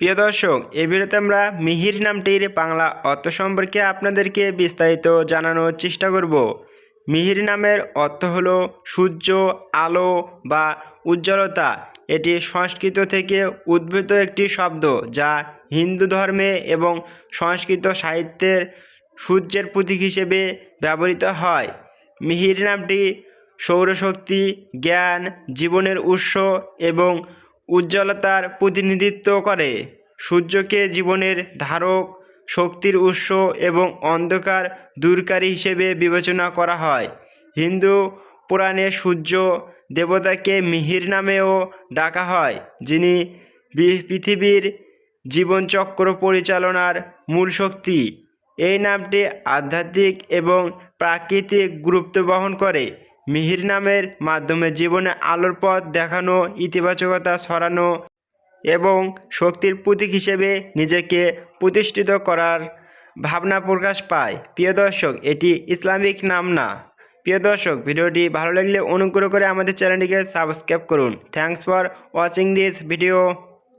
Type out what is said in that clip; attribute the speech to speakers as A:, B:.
A: প্রিয় দর্শক এই ভিডিওতে আমরা মিহির নামটির বাংলা অর্থ সম্পর্কে আপনাদেরকে বিস্তারিত জানানোর চেষ্টা করব। মিহির নামের অর্থ হলো সূর্য, আলো বা উজ্জ্বলতা। এটি সংস্কৃত থেকে উদ্ভূত একটি শব্দ যা হিন্দু ধর্মে এবং সংস্কৃত সাহিত্যের সূর্যের প্রতীক হিসেবে ব্যবহৃত হয়। মিহির নামটি সৌরশক্তি, জ্ঞান, জীবনের উৎস এবং উজ্জ্বলতার প্রতিনিধিত্ব করে। সূর্যকে জীবনের ধারক, শক্তির উৎস এবং অন্ধকার দূরকারী হিসেবে বিবেচনা করা হয়। হিন্দু পুরাণে সূর্য দেবতাকে মিহির নামেও ডাকা হয়, যিনি পৃথিবীর জীবনচক্র পরিচালনার মূল শক্তি। এই নামটি আধ্যাত্মিক এবং প্রাকৃতিক গুরুত্ব বহন করে। মিহির নামের মাধ্যমে জীবনে আলোর পথ দেখানো, ইতিবাচকতা ছড়ানো এবং শক্তির প্রতীক হিসেবে নিজেকে প্রতিষ্ঠিত করার ভাবনা প্রকাশ পায়। প্রিয় দর্শক, এটি ইসলামিক নাম না। প্রিয় দর্শক, ভিডিওটি ভালো লাগলে অনুগ্রহ করে আমাদের চ্যানেলটিকে সাবস্ক্রাইব করুন। Thanks for watching this video.